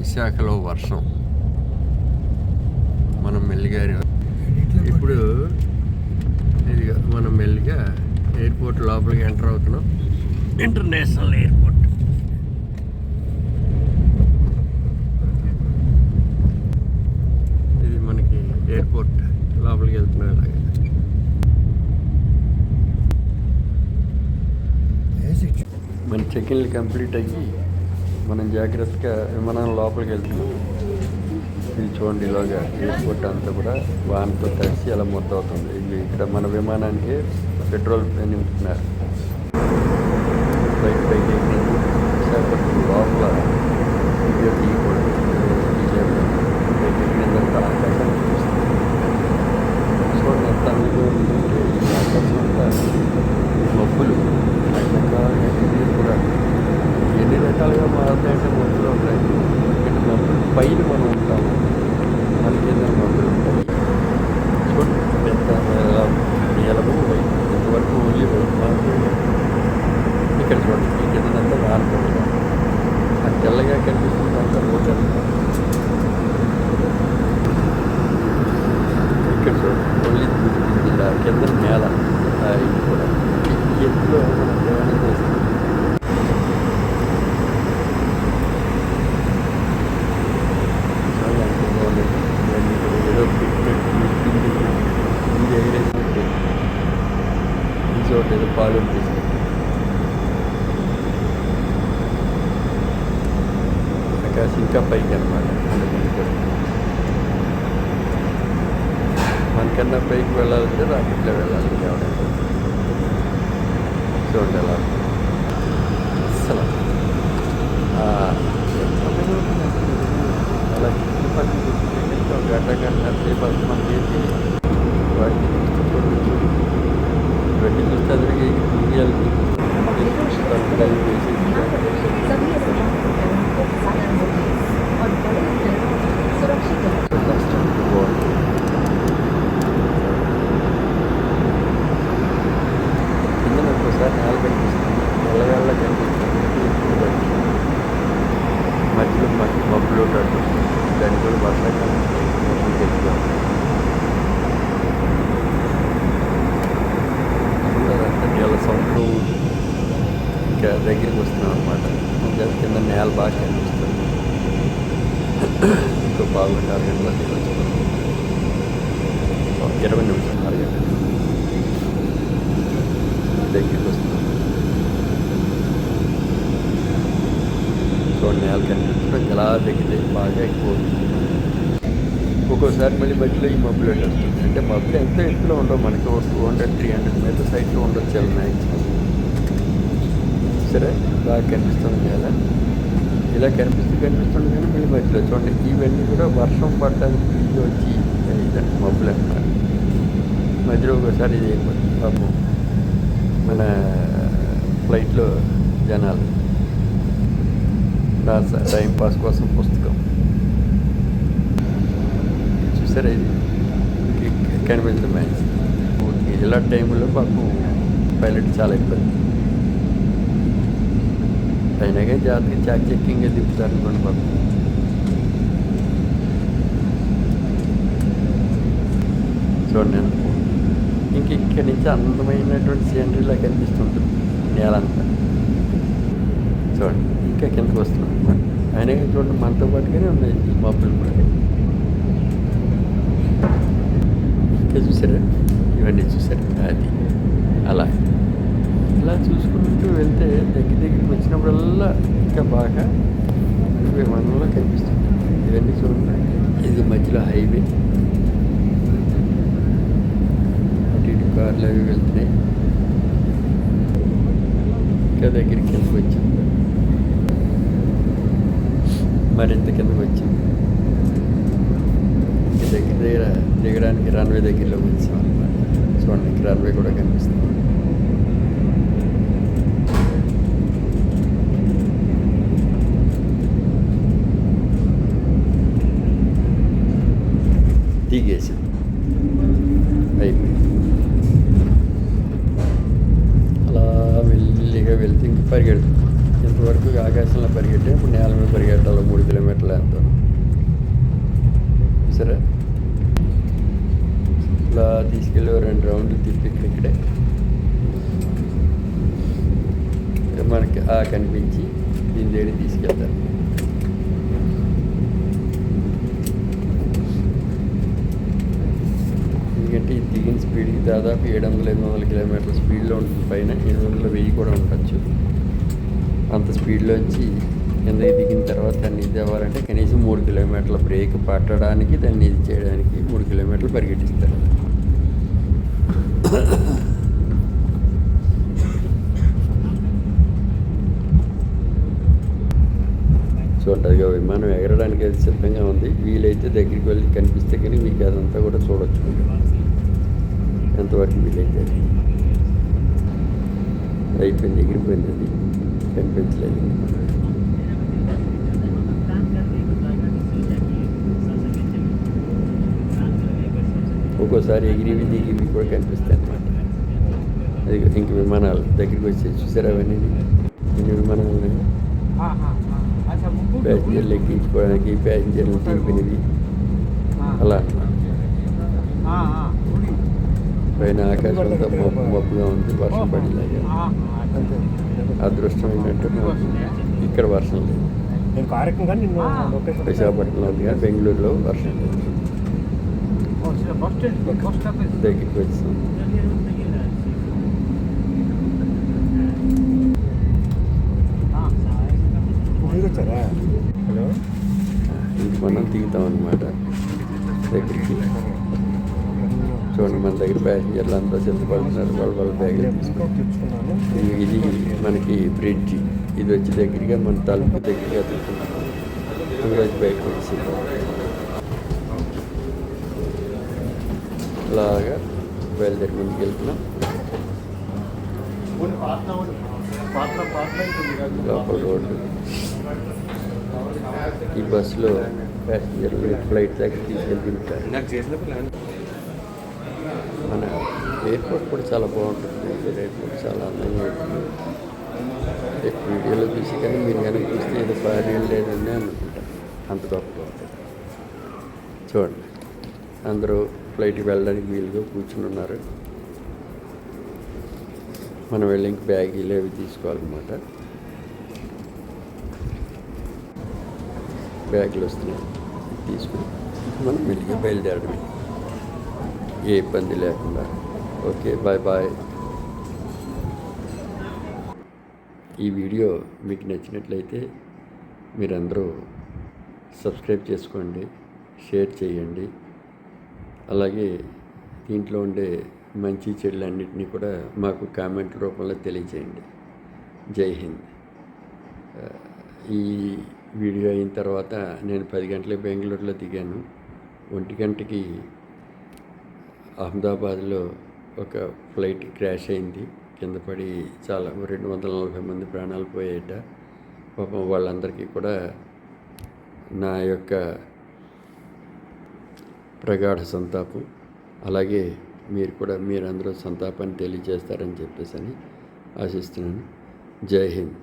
విశాఖలో వర్షం. మనం మెల్లిగా ఇప్పుడు ఇది మనం మెల్లిగా ఎయిర్పోర్ట్ లోపలికి ఎంటర్ అవుతున్నాం. International airport. ఇది మనకి ఎయిర్పోర్ట్ లోపలికి వెళ్తున్నాం ఇలాగ మన చెకిన్లు కంప్లీట్ అయ్యి మనం జాగ్రత్తగా విమానం లోపలికి వెళ్తున్నాం. ఇది చూడండి ఇలాగా ఎయిర్పోర్ట్ అంతా కూడా వాహనంతో తడిసి అలా మొత్తం అవుతుంది. ఇది ఇక్కడ మన విమానానికి పెట్రోల్ నింపుతున్నారు. బయట పైకి విశాఖపట్నం లోపల వీడియో తీయకూడదు తీయలేదు పైకి ఎక్కినంత ఆకాశాన్ని చూస్తుంది చూడండి ఎంత అందంగా ఉందంటే ఈ ఆకాశం అంతా మబ్బులు రకరకాలుగా ఇది కూడా ఎన్ని రకాలుగా మారుతాయంటే మబ్బులు ఉంటాయి ఎందుకంటే మబ్బులు పైన మనం ఉంటాము మన కింద మబ్బులు ఉంటాయి చూడండి పెద్ద నీలము వైపు ఇంతవరకు ఓన్లీ వైపు మాత్రమే ఇక్కడ చూడండి ఈ కిందంతా వారిపోయింది ఆ తెల్లగా కనిపిస్తుంది అంతా ఓటర్ ఇక్కడ చూడండి ఓన్లీ ఇలా కింద నేల. ఇది కూడా. ఈ ఎత్తులో మనం ప్రయాణం ఏదో పాలు ఇంకా పైకి అనమాట మనకన్నా పైకి వెళ్ళాలంటే రాకెట్లో వెళ్ళాలి ఎవరైనా చూడండి ఎలా. అసలు? అలా ఒక గంట గంట సేపు అసలు మనకి వాటిని చూస్తూ చూడవచ్చు ఇవన్నీ చూస్తే డ్రైవ్ మట్టి మబ్బులు ఉంటాడు దాని కూడా వర్షాకాలం మబ్బులు ఎక్కువ అదంతా ఇంకా దగ్గరికి వస్తున్నాం అనమాట ఇంకా కింద నేల బాగా కనిపిస్తుంది. ఇంకో బాగుండి ఆరు గంటల ఇరవై నిమిషాలు ఆరు గంటలు దగ్గరికి వస్తున్నాం చూడండి నేల కనిపించడం ఎలా దగ్గర బాగా ఎక్కువ ఒక్కోసారి మళ్ళీ మధ్యలో ఈ మబ్బులు వస్తుంది అంటే మబ్బులు ఎంత ఎత్తులో ఉండవు మనకి ఒక two hundred three hundred meters హైట్లో ఉండొచ్చు చాలా మ్యాక్సిమం సరే బాగా కనిపిస్తుంది కదా ఇలా కనిపిస్తూ కనిపిస్తుంది కానీ మళ్ళీ మధ్యలో చూడండి ఇవన్నీ కూడా వర్షం పడటానికి ఇది వచ్చి ఇదండి మబ్బులు అన్నమాట. మధ్యలో ఒకసారి ఇది పాపం మన ఫ్లైట్లో జనాలు నా స- పాస్ కోసం పుస్తకం చూసారా ఇది కి- కనిపించడం మ్యాచ్ ఇలా టైంలో పాపం పైలట్ చాలా ఇబ్బంది అయినాగా జాగ్రత్తగా చాక్ చెక్కింగ్గా తిప్పుతారు అనుకోండి పాపం చూడండి ఎంత బాగుంది. ఇంక ఇక్కడి నుంచి అందమైనటువంటి సీనరీలా కనిపిస్తుంటుంది నేలంతా చూడండి. ఇంకా కిందకు వస్తున్నాం ఆయన చూడండి మనతో పాటుగానే ఉన్నాయి ఈ మబ్బులు కూడా. ఇంకా చూసారా? ఇవన్నీ చూసారా? అది. అలా. ఇలా చూసుకుంటూ వెళ్తే దగ్గర దగ్గరికి వచ్చినప్పుడల్లా ఇంకా బాగా విమానంలో కనిపిస్తుంది. ఇవన్నీ చూడండి. ఇది మధ్యలో హైవే. అటు ఇటు కార్లు అవి వెళ్తున్నాయి. ఇంకా దగ్గరికి వెళ్ళి వచ్చింది. మరింత కిందకు వచ్చింది దగ్గర దగ్గర దిగడానికి రన్వే దగ్గరలో వచ్చాం అనమాట చూడడానికి రన్వే కూడా కనిపిస్తుంది. దిగేసింది అయిపోయింది. అలా వెళ్ళిగా వెళ్తే ఇంక పరిగెడుతుంది. ఇప్పటి వరకు ఆకాశంలో పరిగెట్టే ఇప్పుడు నేల మీద పరిగెట్టాలి మూడు కిలోమీటర్లు ఎంత? సరే? ఇట్లా తీసుకెళ్ళి రెండు రౌండ్లు తిప్పి ఇక్కడే మనకి ఆ కనిపించి దీని దగ్గర తీసుకెళ్తారు. ఎందుకంటే ఇది దిగిన స్పీడ్కి దాదాపు ఏడు వందల ఎనిమిది వందల కిలోమీటర్ల స్పీడ్లో ఉంటుంది. పైన ఎనిమిది వందల వెయ్యి కూడా ఉండొచ్చు. అంత స్పీడ్లోంచి కిందకి దిగిన తర్వాత దాన్ని ఇది అవ్వాలంటే కనీసం మూడు కిలోమీటర్ల బ్రేక్ పట్టడానికి దాన్ని ఇది చేయడానికి మూడు కిలోమీటర్లు పరిగెట్టిస్తారు. చూడండి విమానం ఎగరడానికి అది సిద్ధంగా ఉంది. వీలైతే దగ్గరికి వెళ్ళి కనిపిస్తే కానీ మీకు అదంతా కూడా చూడొచ్చు. ఎంతవరకు వీలైతే. అయిపోయింది ఎగిరిపోయింది అది. కనిపించలేదు ఒక్కోసారి ఎగిరివి దిగివి కూడా కనిపిస్తాయి అన్నమాట అది ఇంక విమానాలు దగ్గరికి వచ్చి చూసారా అవన్నీ ఎన్ని విమానాలు ఉన్నాయి ప్యాసింజర్లు ఎక్కించుకోవడానికి ప్యాసింజర్లు దింపినవి అలా అన్నమాట పైన ఆకాశం అంతా మబ్బు మబ్బుగా ఉంది వర్షం పడేలాగా అదృష్టం ఏంటంటే ఇక్కడ వర్షం లేదు. నేను కార్యక్రమం కానీ నిన్ను లొకేషన్ విశాఖపట్నంలో ఉంది కానీ బెంగళూరులో వర్షం లేదు. దగ్గరికి హలో? ఇంక మనం దిగుతాం అనమాట దగ్గరికి. చూడండి మన దగ్గర ప్యాసింజర్లు అంతా సిద్ధపడుతున్నారు వాళ్ళ వాళ్ళ బ్యాగులు తెచ్చుకున్నాను. ఇది మనకి బ్రిడ్జి. ఇది వచ్చి దగ్గరగా మన తలుపు దగ్గరగా తీసుకున్నాం బయటకు వచ్చి అలాగా బయలుదేరి ముందుకు వెళ్తున్నాం. లోపల రోడ్డు. ఈ బస్సులో ప్యాసింజర్లు ఫ్లైట్ దగ్గర తీసుకెళ్ళి మన ఎయిర్పోర్ట్ కూడా చాలా బాగుంటుంది. ఎయిర్పోర్ట్ చాలా అందంగా ఉంటుంది. ఎక్కువ వీడియోలో చూసి కానీ మీరు కనుక చూస్తే ఏదో పారేం లేదని అనుకుంటారు అంత గొప్పగా ఉంటుంది చూడండి. అందరూ ఫ్లైట్కి వెళ్ళడానికి వీలుగా కూర్చుని ఉన్నారు. మనం వెళ్ళి ఇంక బ్యాగీలు అవి తీసుకోవాలన్నమాట. బ్యాగులు వస్తున్నాయి. తీసుకుని మనం మెల్లిగా బయలుదేరడమే. ఏ ఇబ్బంది లేకుండా. ఓకే బాయ్ బాయ్ ఈ వీడియో మీకు నచ్చినట్లయితే మీరందరూ సబ్స్క్రైబ్ చేసుకోండి షేర్ చేయండి. అలాగే దీంట్లో ఉండే మంచి చెడులన్నింటినీ కూడా మాకు కామెంట్ రూపంలో తెలియజేయండి. జై హింద్. ఈ వీడియో అయిన తర్వాత నేను పది గంటలకు బెంగళూరులో దిగాను. ఒంటి గంటకి అహ్మదాబాద్లో ఒక ఫ్లైట్ క్రాష్ అయింది. కింద పడి చాలా రెండు వందల నలభై మంది ప్రాణాలు పోయాయట. పాపం వాళ్ళందరికీ కూడా నా యొక్క ప్రగాఢ సంతాపం. అలాగే మీరు కూడా మీరందరూ సంతాపాన్ని తెలియజేస్తారని చెప్పేసి అని ఆశిస్తున్నాను. జై హింద్.